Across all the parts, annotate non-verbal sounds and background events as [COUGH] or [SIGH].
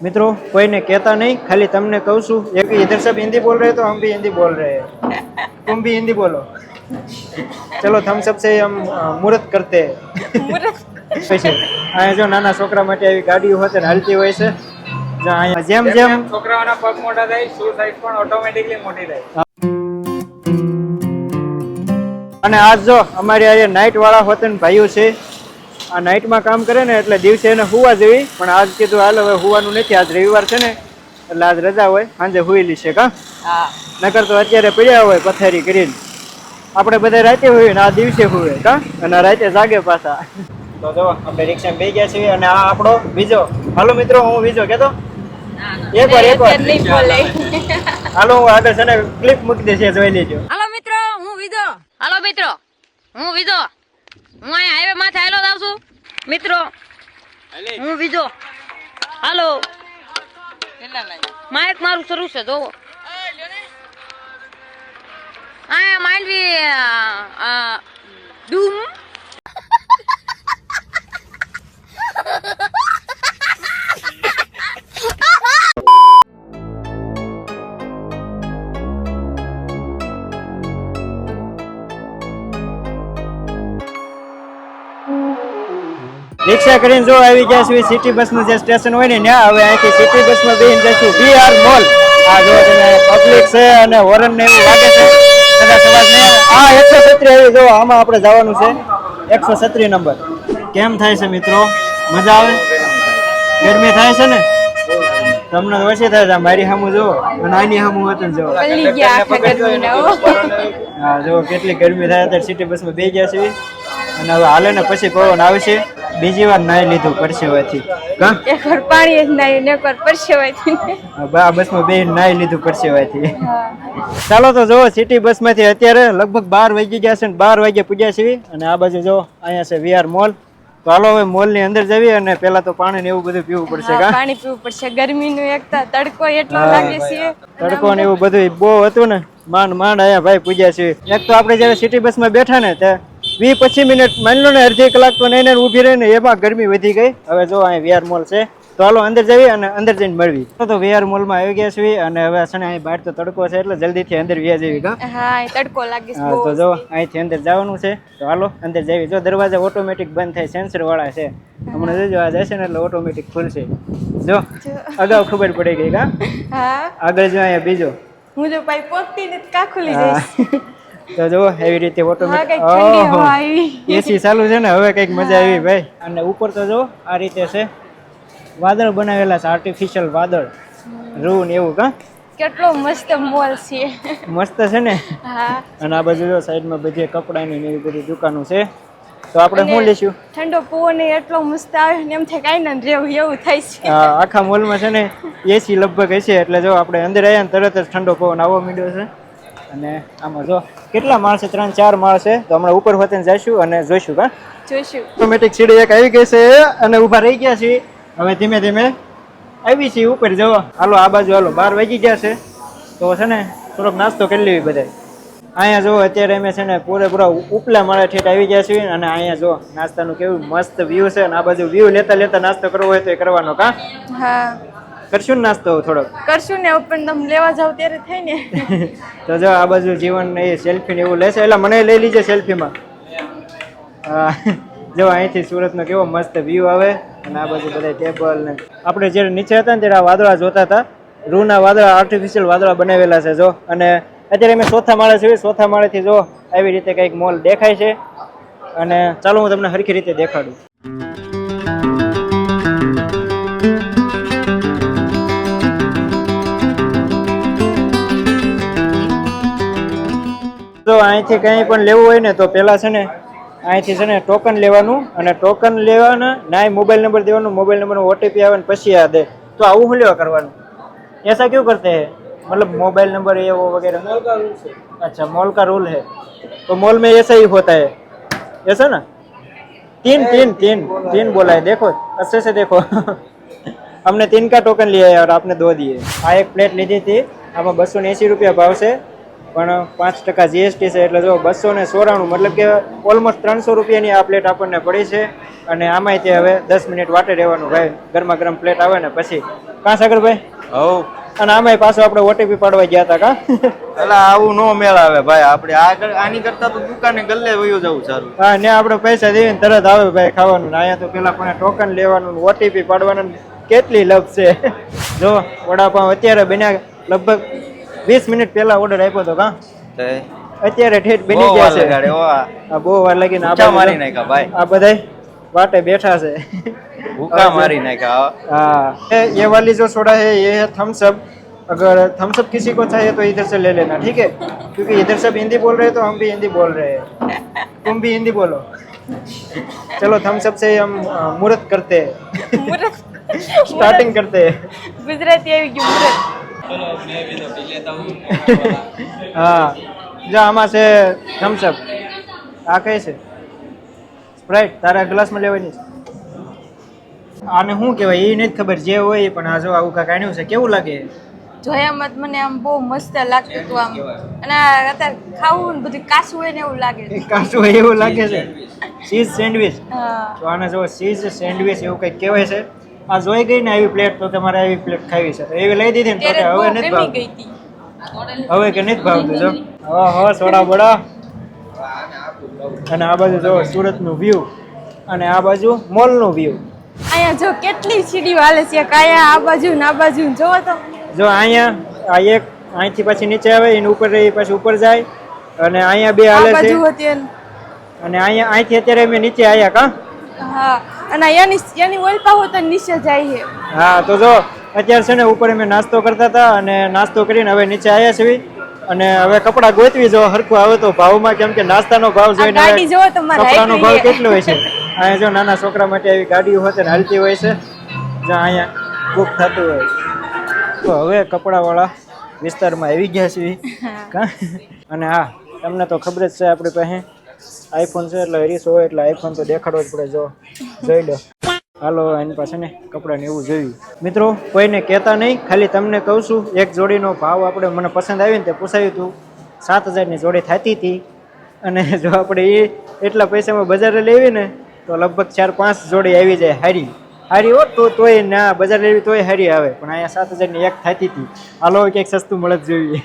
मित्रों कोई ने कहता नहीं खाली तुमने कहूँ છું एक इधर सब हिंदी बोल रहे हैं तो हम भी हिंदी बोल रहे हैं तुम भी हिंदी बोलो चलो हम सबसे हम अ, मुहूर्त करते हैं પછી અહીંયા જો નાના છોકરા માટે આવી ગાડીઓ હોતે ને હાલતી હોય છે જો અહીંયા જેમ જેમ છોકરાઓના પગ મોટા થાય શૂ સાઈઝ પણ ઓટોમેટિકલી મોટી થાય અને આજ જો અમારી આજે નાઇટ વાળા હોતે ને ભાઈઓ છે આ નાઇટમાં કામ કરે ને એટલે દિવસે એને હુવા જેવી. પણ આજ કીધું હાલ હવે હુવાનું નથી. આજ રવિવાર છે ને એટલે આજ રજા હોય. સાંજે હુઈ લીશે કા? હા. નકર તો અત્યારે પડ્યા હોય પથારી કરીને. આપણે બધા રાતે હોય ને આ દિવસે હુએ કા? અને રાતે જાગે પાછા. તો જો આપણે રિક્ષા બે ગયા છીએ અને આ આપણો બીજો. હાલો મિત્રો હું બીજો કેતો? એક વાર એક વાર હાલો હું આગળ છે ને ક્લિપ મૂકી દેશે જોઈ લેજો. હાલો મિત્રો હું વિધો હાલો મિત્રો હું વિધો હું અહીંયા હાઈવે માથે થયેલો જાઉં છું. મિત્રો હું બીજો. હાલો. માઇક મારું શરૂ છે જોવો. અહીંયા માંડવી ડૂમ. રિક્ષા કરીને જો આવી ગયા છે સિટી બસનું જે સ્ટેશન હોય ને ત્યાં હવે અહીંથી સિટી બસમાં બેસીને જઈશું. આર મોલ આ જો તમે પબ્લિક છે અને હોરન ને એવું લાગે છે કદાચ અવાજ નહીં આ એકસો છત્રી આવી જો આમાં આપણે જવાનું છે. એકસો છત્રી નંબર. કેમ થાય છે મિત્રો? મજા આવે? ગરમી થાય છે ને? તમને તો ઓછી થાય છે મારી સામું જો અને આની સામું આખા ગરમીના હા. જો કેટલી ગરમી થાય અત્યારે સિટી બસમાં બે ગયા છે અને હવે હાલે ને પછી પવન આવશે. બીજી વાર નાઈ લીધું પરસેવાથી. કા? એક વાર પાણી જ નાઈ ને એક વાર પરસેવાથી બા બસમાં બે નાઈ લીધું પરસેવાથી. ચાલો તો જો સિટી બસમાંથી અત્યારે લગભગ બાર વાગી ગયા છે ને બાર વાગે પૂજ્યા છીએ. અને આ બાજુ જો અહીંયા છે વીઆર મોલ. તો હાલો હવે મોલની અંદર જવી અને પેલા તો પાણી ને એવું બધું પીવું પડશે કા? પાણી પીવું પડશે. ગરમીનું એક તો તડકો એટલો લાગે છે. તડકો ને એવું બધું બહુ હતું ને. માંડ માંડ અહીંયા ભાઈ પૂજ્યા છે એક તો આપણે જયારે સિટી બસમાં બેઠા ને તે વીસ પચીસ મિનિટ માની લો ને અડધી કલાક તો નહીં ને ઊભી રહીને એમાં ગરમી વધી ગઈ. હવે જો અહીંયા વીઆર મોલ છે. તો હાલો અંદર જવી અને અંદર જઈને મળવી. તો વીઆર મોલમાં આવી ગયા છીએ અને હવે શણે અહીં બહાર તો તડકો છે એટલે જલ્દીથી અંદર વ્યા જવી કા હા તડકો લાગે હા તો જો અહીંથી અંદર જવાનું છે. તો હાલો અંદર જવી જો દરવાજા ઓટોમેટિક બંધ થાય સેન્સર વાળા છે. હમણાં જોજો આ જશે ને એટલે ઓટોમેટિક ખુલશે. જો અગાઉ ખબર પડી ગઈ કા હા. આગળ જો અહીંયા બીજો. હું જો પાઈ પોતતી ને કા ખુલી જઈશ. તો જો એવી રીતે ઓટોમેટિક એસી ચાલુ છે ને હવે કંઈક મજા આવી ભાઈ. અને ઉપર તો જો આ રીતે છે. વાદળ બનાવેલા છે આર્ટિફિશિયલ વાદળ. રૂ ને એવું કા? કેટલો મસ્ત મોલ છે. મસ્ત છે ને? અને આ બાજુ જો સાઈડમાં બધી કપડાની એવી બધી દુકાનો છે. તો આપણે શું લેશું? ઠંડો પવન એટલો મસ્ત આવે ને એમ થાય કાંઈ ના રહેવું એવું થાય છે. આખા મોલમાં છે ને એસી લગભગ હશે. એટલે જો આપણે અંદર આવ્યા ને તરત જ ઠંડો પવન આવવા મીડ્યો છે. અને આમાં જો કેટલા માળ છે? ત્રણ ચાર માળ છે. તો હમણાં ઉપર હોતે જઈશું અને જોઈશું કા જોઈશું. ઓટોમેટિક સીડી એક આવી ગઈ છે અને ઊભા રહી ગયા છીએ. હવે ધીમે ધીમે આવી છીએ ઉપર જવો હાલો આ બાજુ હાલો બાર વાગી ગયા છે. તો છે ને થોડોક નાસ્તો કરી લેવી બધાય. અહીંયા જો અત્યારે અમે છે ને પૂરેપૂરા ઉપલા માળે ઠેઠ આવી ગયા છીએ અને અહીંયા જો નાસ્તાનું કેવું મસ્ત વ્યૂ છે અને આ બાજુ વ્યૂ લેતા લેતા નાસ્તો કરવો હોય તો એ કરવાનો કા? હા. કરશું નાસ્તો થોડોક? કરશું ને પણ તમે લેવા જાવ ત્યારે થાય ને. [LAUGHS] તો જો આ બાજુ જીવન ને એ સેલ્ફી ને એવું લેશે એટલે મને લઈ લીજે સેલ્ફીમાં [LAUGHS] જો અહીંથી સુરતનો કેવો મસ્ત વ્યૂ આવે અને આ બાજુ બધા ટેબલ ને. આપણે જ્યારે નીચે હતા ને ત્યારે આ વાદળા જોતા હતા. રૂના વાદળા આર્ટિફિશિયલ વાદળા બનાવેલા છે જો. અને અત્યારે અમે ચોથા માળે છીએ ચોથા માળેથી જો આવી રીતે કંઈક મોલ દેખાય છે. અને ચાલો હું તમને હરખી રીતે દેખાડું. અહીંથી કંઈ પણ લેવું હોય ને તો પહેલા છે ને અહીંથી છે ને ટોકન લેવાનું અને ટોકન લેવાના ના મોબાઈલ નંબર દેવાનું મોબાઈલ નંબર ઓટીપી આવે ને પછી આ દે તો આવું શું લેવા કરવાનું ऐसा क्यों करते हैं मतलब मोबाइल नंबर ये वो वगैरह अच्छा मॉल का रूल है तो मॉल में ऐसा ही होता है ऐसा ना तीन तीन तीन तीन बोला है देखो अच्छे से देखो हमने तीन का टोकन लिया है और आपने दो दिए આ એક પ્લેટ લીધી હતી આમાં બસો ને એંસી રૂપિયા ભાવ છે પણ પાંચ ટકા જીએસટી છે એટલે જો બસો ને સોરાણું મતલબ કે ઓલમોસ્ટ ત્રણસો રૂપિયાની આ પ્લેટ આપણને પડી છે. અને આમાંય તે હવે દસ મિનિટ વાટે રહેવાનું ભાઈ. ગરમા ગરમ પ્લેટ આવે ને પછી. કાં સાગરભાઈ હવ અને આમાંય પાછો આપણે ઓટીપી પાડવા ગયા હતા કા? એટલે આવું નો મેળ આવે ભાઈ. આપણે આગળ આની કરતા તો દુકાને ગલ્લે વયું જવું સારું. હા ને આપણે પૈસા દઈએ ને તરત આવે ભાઈ ખાવાનું. અહીંયા તો પેલા પણ ટોકન લેવાનું ઓટીપી પાડવાનું કેટલી લપ છે. જો વડાપાઉં અત્યારે બન્યા લગભગ વીસ મિનિટ પહેલા ઓર્ડર આપ્યો હતો કા તે અત્યારે ઠેઠ બની બહુ ગયા વાર છે લગાડે, હો આ. આ બહુ વાર લાગીને આ ઊંચા બાજુ મારી જો. નાખ્યા ભાઈ આ બધા વાટે બેઠા છે ભૂકા મારી નાખ્યા હો. हाँ ये ये वाली जो सोडा है ये है थम्स अप अगर थम्स अप किसी को चाहिए तो इधर से ले लेना ठीक है क्योंकि इधर सब हिंदी बोल रहे हैं तो हम भी हिंदी बोल रहे हैं तुम भी हिंदी बोलो चलो थम्स अप से हम अ, मुहूर्त करते हैं स्टार्टिंग करते हैं ગુજરાતી આવી ગયું મુરત હા જો આમાં છે થમ્સઅપ આ કઈ છે? સ્પ્રાઇટ તારા ગ્લાસમાં લેવાની છે. આને શું કહેવાય એ નથી ખબર જે હોય પણ આ જો આવું કાંઈક આણ્યું છે કેવું લાગે? જોયા મત મને આમ બહુ મસ્ત લાગતું હતું આમ. અને અત્યારે ખાવું ને બધું કાચું હોય ને એવું લાગે. છે કાચું હોય એવું લાગે છે? ચીઝ સેન્ડવિચ તો આને જો ચીઝ સેન્ડવિચ એવું કંઈક કહેવાય છે? આ જોઈ ગઈ ને આવી પ્લેટ તો તમારે આવી પ્લેટ ખાવી છે. એવી લઈ દીધી ને તો હવે નથી હતી. હવે કે નથી ભાવતું જો. ઓહો સોડા બોડા. અને આ બાજુ જો સુરતનું વ્યૂ અને આ બાજુ મોલનું વ્યૂ અહીંયા જો કેટલી સીડી વાલે છે કાયા આ બાજુ ને બાજુ ને જોવો તો. જો અહીંયા આ એક અહીંથી પછી નીચે આવે એની ઉપર રહી પછી ઉપર જાય. અને અહીંયા બે હાલે છે. અને અહીંયા અહીંથી અત્યારે અમે નીચે આવ્યા કા? હા. અને એની અહીંયાની ઓઇલ પાવ તો નીચે જાય છે હા તો જો અત્યારે છે ને ઉપર અમે નાસ્તો કરતા હતા અને નાસ્તો કરીને હવે નીચે આવ્યા છીએ. અને હવે કપડાં ગોતવી જો હરખું આવે તો ભાવમાં કેમ કે નાસ્તાનો ભાવ જોઈને કપડાનો ભાવ કેટલો હોય છે? અહીંયા જો નાના છોકરા માટે આવી ગાડીઓ હોય ને હાલતી હોય છે. જો અહીંયા બુક થતું હોય. તો હવે કપડાવાળા વિસ્તારમાં આવી ગયા છીએ. અને હા તમને તો ખબર જ છે આપણી પાસે. આઈફોન છે એટલે હરીશ હોય એટલે આઈફોન તો દેખાડવો જ પડે જો. જોઈ લો. હાલો એની પાસે ને કપડાને એવું જોયું. મિત્રો, કોઈને કહેતા નહીં, ખાલી તમને કહું છું, એક જોડીનો ભાવ આપણે મને પસંદ આવીને તે પૂછાયું હતું સાત હજારની જોડી થતી હતી. અને જો આપણે એ એટલા પૈસામાં બજારે લેવી ને, તો લગભગ ચાર પાંચ જોડી આવી જાય હારી. હારી હો તો તોય ના બજાર લેવી તોય હારી આવે, પણ અહીંયા સાત હજારની એક થતી હતી. હાલો ક્યાંક સસ્તું મળે જ જોઈએ.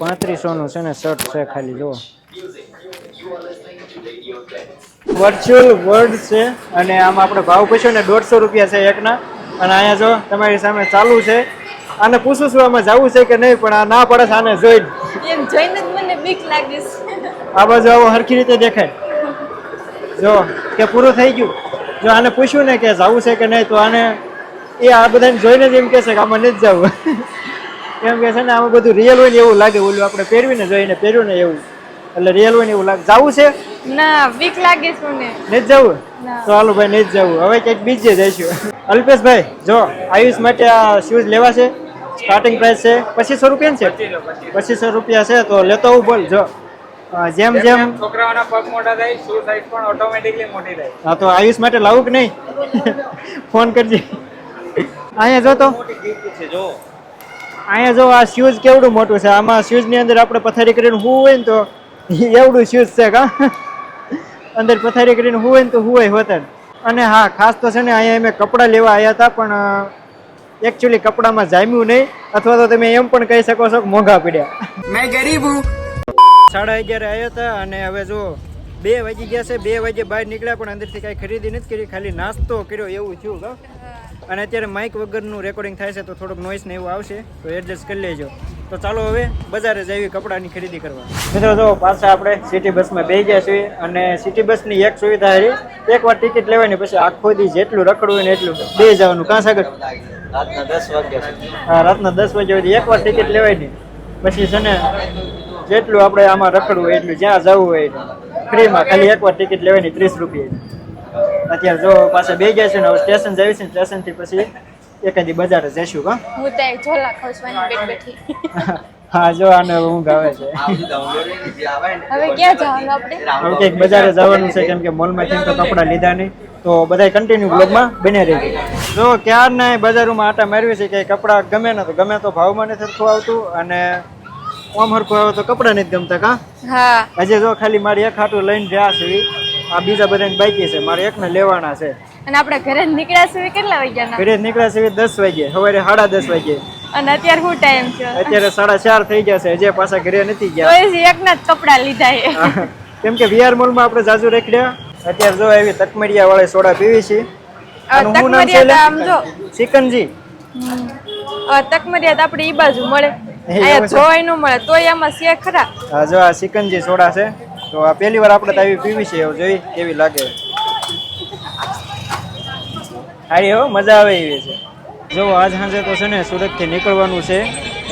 પાંત્રીસોનું છે ને શર્ટ છે ખાલી જુઓ. વર્ચ્યુઅલ વર્ડ છે અને આમ આપણે ભાવ પૂછ્યો ને દોઢસો રૂપિયા છે એકના. અને અહીંયા જો તમારી સામે ચાલુ છે. આને પૂછું છું આમાં જવું છે કે નહીં પણ આ ના પડે છે આને જોઈને એમ જોઈને જ મને બીક લાગે છે. આ બાજુ આવો હરખી રીતે દેખાય. જો કે પૂરું થઈ ગયું. જો આને પૂછ્યું ને કે જવું છે કે નહીં તો આને એ આ બધાને જોઈને જ એમ કહેશે કે આમાં નથી જવું. કેમ કે છે ને આમાં બધું રિયલ હોય ને એવું લાગે. ઓલું આપણે પહેરવીને જોઈને પહેર્યું ને એવું. એટલે રિયલ હોય ને એવું લાગે. જવું છે? ના વીક લાગે છે મને. નથી જવું? ના. તો હાલો ભાઈ નથી જવું. હવે ક્યાંક બીજે જઈશું. અલ્પેશભાઈ જો આયુષ માટે આ શૂઝ લેવા છે સ્ટાર્ટિંગ પ્રાઇસ છે. પચીસો રૂપિયા છે? પચીસો રૂપિયા છે તો લેતો હું બોલ. જો જેમ જેમ જેમ છોકરાઓના પગ મોટા થાય શૂ સાઈઝ પણ ઓટોમેટિકલી મોટી થાય. હા તો આયુષ માટે લાવું કે નહીં? [LAUGHS] ફોન કરજે. અહીંયા જો તો. છે જો. અહીંયા જો આ શૂઝ કેવડું મોટું છે? આમાં શૂઝની અંદર આપણે પથારી કરીને હોય ને તો એવડું શૂઝ છે કા? અંદર પથારી કરીને હું હોય ને તો હોય હોતન અને હા ખાસ તો છે ને અહીંયા અમે કપડાં લેવા આવ્યા હતા પણ એકચ્યુઅલી કપડામાં જામ્યું નહીં. અથવા તો તમે એમ પણ કહી શકો છો કે મોંઘા પડ્યા. મેં ગરીબ હું. સાડા અગિયારે આવ્યા હતા અને હવે જો બે વાગી ગયા છે. બે વાગે બહાર નીકળ્યા પણ અંદરથી કાંઈ ખરીદી નથી કરી. ખાલી નાસ્તો કર્યો એવું થયું કા? અને અત્યારે માઇક વગરનું રેકોર્ડિંગ થાય છે તો થોડુંક નોઈસ ને એવું આવશે તો એડજસ્ટ કરી લેજો. તો ચાલો હવે બજારે જઈએ કપડાની ખરીદી કરવા. મિત્રો જો પાછા આપણે સિટી બસમાં બેસી ગયા છીએ અને સિટી બસની એક સુવિધા હારી એકવાર ટિકિટ લેવાની પછી આખો દી જેટલું રખડવું હોય ને એટલું બે જવાનું. કાં સાગર? રાતના દસ વાગ્યા હા રાતના દસ વાગ્યા સુધી એકવાર ટિકિટ લેવાય નહીં પછી છે ને જેટલું આપણે આમાં રખડવું હોય એટલું જ્યાં જવું હોય ફ્રીમાં ખાલી એકવાર ટિકિટ લેવાની ત્રીસ રૂપિયા અત્યારે જો પાછા બે ગયા છે ને હવે સ્ટેશન જઈએ છે સ્ટેશનથી પછી એકાદી બજાર જઈશું કા હું ત્યાં ઝોલા ખોસવાની બેઠ બેઠી. હા જો આને હું ઊંઘ આવે છે. હવે ક્યાં જવાનું આપણે? હવે કંઈક બજારે જવાનું છે કેમ કે મોલમાંથી તો કપડાં લીધા નહીં તો બધા કન્ટિન્યુ બ્લોગમાં બને રહેજો જો ક્યારના એ બજારોમાં આટા મારવી છે કે કપડા ગમે ને તો ગમે તો ભાવમાં નથી થતું આવતું અને ઓમ હરખું આવે તો કપડા નથી ગમતા કા? હા. હજી જો ખાલી મારી એક હાટું લઈને જ્યાં છે. આ બીજા બધાને બાકી છે. મારે એકને લેવાના છે. અને આપણે ઘરે નીકળ્યા સુધી કેટલા વાગ્યાના? ઘરે નીકળ્યા સુધી દસ વાગે સવારે સાડા દસ વાગે અને અત્યારે શું ટાઈમ છે? અત્યારે સાડા ચાર થઈ ગયા છે. હજી પાછા ઘરે નથી ગયા. એકના જ કપડા લીધા છે કેમ કે વીઆર મોલમાં આપણે જાજુ રેખડ્યા. અત્યારે જો એવી તકમડિયા વાળા સોડા પીવી છે આનું શું નામ છે આમ જો. ચિકનજી હવે તકમરિયા તો આપણે ઈ બાજુ મળે. અહીંયા જોવાય ન મળે. તોય આમાં છે ખરા. હા જો આ ચિકનજી સોડા છે. તો આ પહેલી વાર આપણે તો આવી પીવી છે એવું જોઈ કેવી લાગે. સારી હો મજા આવે એવી છે. જો આજ સાંજે તો છે ને સુરતથી નીકળવાનું છે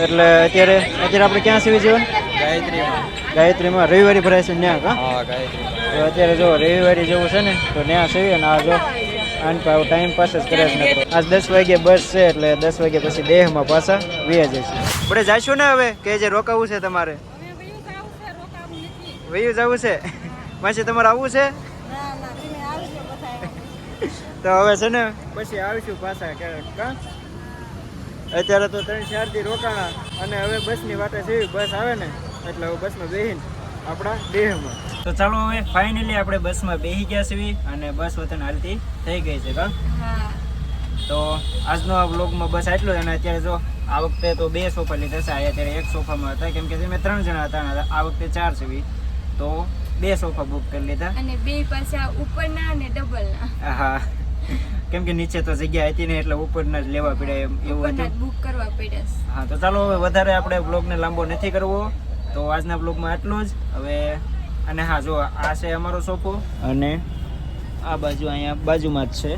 એટલે અત્યારે અત્યારે આપણે ક્યાં સીવી જીવન? ગાયત્રીમાં. ગાયત્રીમાં રવિવારી ભરાય છે ત્યાં હા? ગાયત્રી. તો અત્યારે જો રવિવારી જેવું છે ને તો ત્યાં સીવી અને આ જો આન પાવ ટાઈમ પાસ જ કરે છે આજ દસ વાગે બસ છે એટલે દસ વાગે પછી દેહમાં પાછા વ્યા જશે આપણે જાશું ને હવે કે જે રોકાવું છે તમારે? વયું જવું છે? માસી તમારે આવવું છે? તો હવે છે ને પછી આવીશું પાછા ક્યારેક કા? અત્યારે તો ત્રણ ચારથી રોકાણા અને હવે બસની વાટે છે બસ આવે ને એટલે હવે બસમાં બેહીને આપણા દેહમાં. તો ચાલો હવે ફાઇનલી આપણે બસમાં બેસી ગયા છીએ અને બસ વતન હાલતી થઈ ગઈ છે કા? તો આજનો આ વ્લોગમાં બસ આટલું અને અત્યારે જો આ વખતે તો બે સોફા લીધા છે આ અત્યારે એક સોફામાં હતા. કેમ કે મેં ત્રણ જણા હતા આ વખતે ચાર છે તો બે સોફા બુક કરી લીધા. અને બે પાછા ઉપરના અને ડબલના. હા કેમ કે નીચે તો જગ્યા હતી ને એટલે ઉપરના જ લેવા પડ્યા એમ એવું હતું. બુક કરવા પડ્યા હા તો ચાલો હવે વધારે આપણે બ્લોગને લાંબો નથી કરવો. તો આજના બ્લોગમાં આટલું જ. હવે અને હા જો આ છે અમારો સોફો. અને આ બાજુ અહીંયા બાજુમાં જ છે.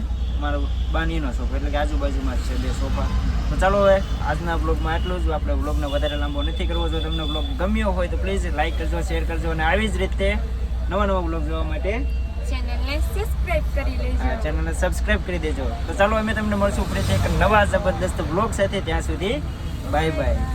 મારો બાનીનો શોખ એટલે કે આજુબાજુમાં જ છે બે સોફા. તો ચાલો હવે આજના બ્લોગમાં એટલું જ. આપણે બ્લોગને વધારે લાંબો નથી કરવો. જો તમને બ્લોગ ગમ્યો હોય તો પ્લીઝ લાઈક કરજો શેર કરજો અને આવી જ રીતે નવા નવા બ્લોગ જોવા માટે ચેનલને સબસ્ક્રાઇબ કરી લેજો. ચેનલને સબસ્ક્રાઇબ કરી દેજો. તો ચાલો અમે તમને મળશું ફરીથી એક નવા જબરદસ્ત બ્લોગ સાથે. ત્યાં સુધી બાય બાય